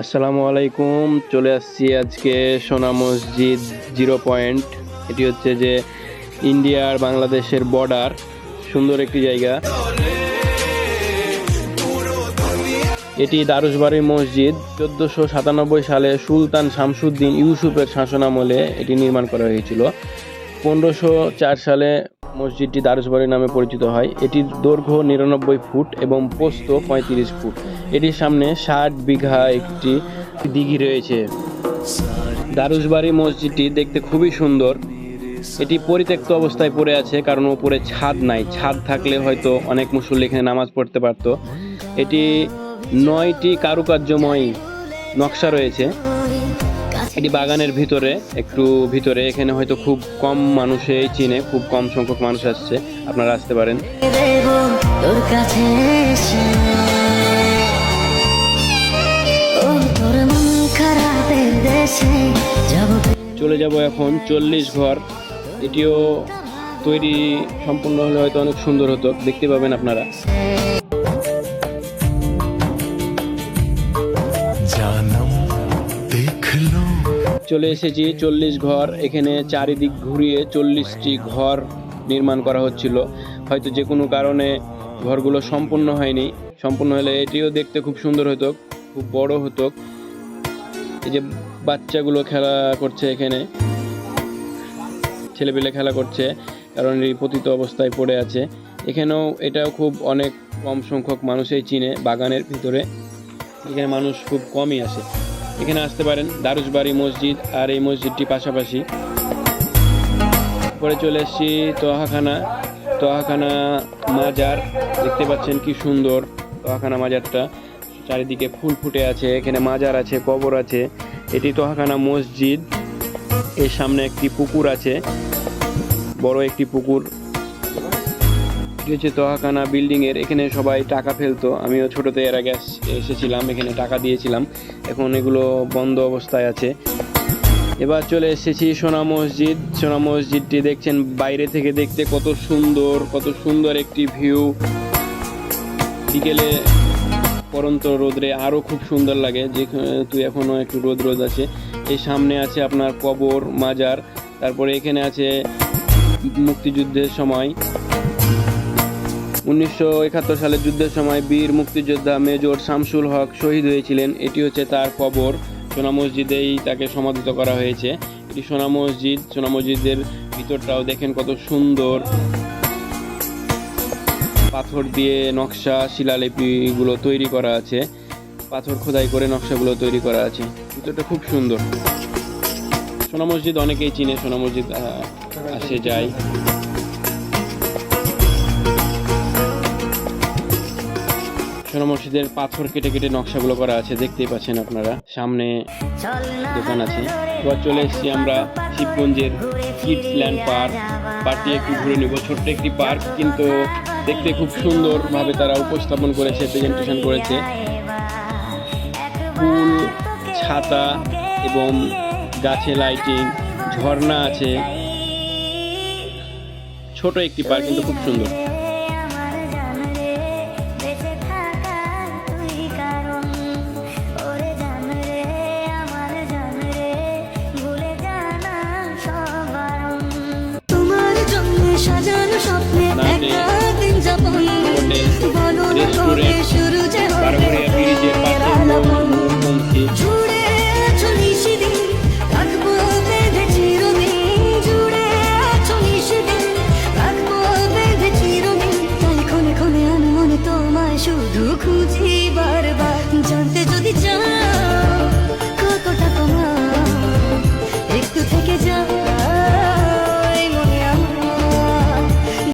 আসসালামু আলাইকুম, চলে আসছি আজকে সোনা মসজিদ জিরো পয়েন্ট। এটি হচ্ছে যে ইন্ডিয়া আর বাংলাদেশের বর্ডার, সুন্দর একটি জায়গা। এটি দারুসবাড়ি মসজিদ, চোদ্দোশো সাতানব্বই সালে সুলতান শামসুদ্দিন ইউসুফের শাসনামলে এটি নির্মাণ করা হয়েছিল। পনেরোশো চার সালে মসজিদটি দারুসবাড়ি নামে পরিচিত হয়। এটির দৈর্ঘ্য নিরানব্বই ফুট এবং পোস্ত পঁয়ত্রিশ ফুট। এটির সামনে ষাট বিঘা একটি দিঘি রয়েছে। দারুসবাড়ি মসজিদটি দেখতে খুবই সুন্দর। এটি পরিত্যক্ত অবস্থায় পড়ে আছে কারণ উপরে ছাদ নাই। ছাদ থাকলে হয়তো অনেক মুসল্লি এখানে নামাজ পড়তে পারতো। এটি নয়টি কারুকার্যময় নকশা রয়েছে। এটি বাগানের ভিতরে একটু ভিতরে এখানে হয়তো খুব কম মানুষই চিনে খুব কম সংখ্যক মানুষ আসছে। আপনারা আসতে পারেন। চলে যাব এখন চল্লিশ ঘর। এটিও তৈরি সম্পূর্ণ হলে হয়তো অনেক সুন্দর হতো। দেখতে পাবেন আপনারা। চলে এসেছি চল্লিশ ঘর। এখানে চারিদিক ঘুরিয়ে চল্লিশটি ঘর নির্মাণ করা হচ্ছিল। হয়তো যে কোনো কারণে ঘরগুলো সম্পূর্ণ হয়নি। সম্পূর্ণ হলে এটিও দেখতে খুব সুন্দর হতো, খুব বড় হতো। এই যে বাচ্চাগুলো খেলা করছে এখানে, ছেলেপিলে খেলা করছে, কারণ এই পতিত অবস্থায় পড়ে আছে। এখানেও এটাও খুব অনেক কম সংখ্যক মানুষই চিনে বাগানের ভিতরে। এখানে মানুষ খুব কমই আসে। এখানে আসতে পারেন দারুসবাড়ি মসজিদ আর এই মসজিদটি পাশাপাশি। পরে চলে এসেছি তোহাখানা তোহাখানা মাজার, দেখতে পাচ্ছেন কি সুন্দর তোহাখানা মাজারটা। চারিদিকে ফুল ফুটে আছে, এখানে মাজার আছে, কবর আছে। এটি তোহাখানা মসজিদ। এর সামনে একটি পুকুর আছে। বড় একটি পুকুর। তোহাখানা বিল্ডিং এর, এখানে সবাই টাকা ফেলতো। আমিও ছোটতে এর আগে এসেছিলাম, এখানে টাকা দিয়েছিলাম। এখন এগুলো বন্ধ অবস্থায় আছে। এবার চলে এসেছি সোনা মসজিদ। সোনা মসজিদটি দেখছেন বাইরে থেকে দেখতে কত সুন্দর কত সুন্দর একটি ভিউ বিকেলে পরন্ত রোদ্রে আরও খুব সুন্দর লাগে। যে তুই এখনও একটু রোদ রোদ আছে। এই সামনে আছে আপনার কবর, মাজার। তারপরে এখানে আছে মুক্তিযুদ্ধের সময়। উনিশশো একাত্তর সালের যুদ্ধের সময় বীর মুক্তিযোদ্ধা মেজর শামসুল হক শহীদ হয়েছিলেন। এটি হচ্ছে তার কবর। সোনা মসজিদেই তাকে সমাধিত করা হয়েছে। এটি সোনা মসজিদ। সোনা মসজিদের ভিতরটাও দেখেন কত সুন্দর। পাথর দিয়ে নকশা, শিলালিপিগুলো তৈরি করা আছে। পাথর খোদাই করে নকশাগুলো তৈরি করা আছে। ভিতরটা খুব সুন্দর। সোনা মসজিদ অনেকেই চিনে। সোনা মসজিদ আসে, যায়। সোনা মসজিদের পাথর কেটে কেটে নকশাগুলো করা আছে, দেখতেই পাচ্ছেন আপনারা। সামনে দোকান আছে। এবার চলে এসেছি আমরা শিবগঞ্জের কিডস ল্যান্ড পার্ক। পার্কটি একটু ঘুরে নেব। ছোট্ট একটি পার্ক, কিন্তু দেখতে খুব সুন্দরভাবে তারা উপস্থাপন করেছে প্রেজেন্টেশন করেছে। ফুল, ছাতা এবং গাছে লাইটিং ঝর্ণা আছে। ছোট একটি পার্ক, কিন্তু খুব সুন্দর।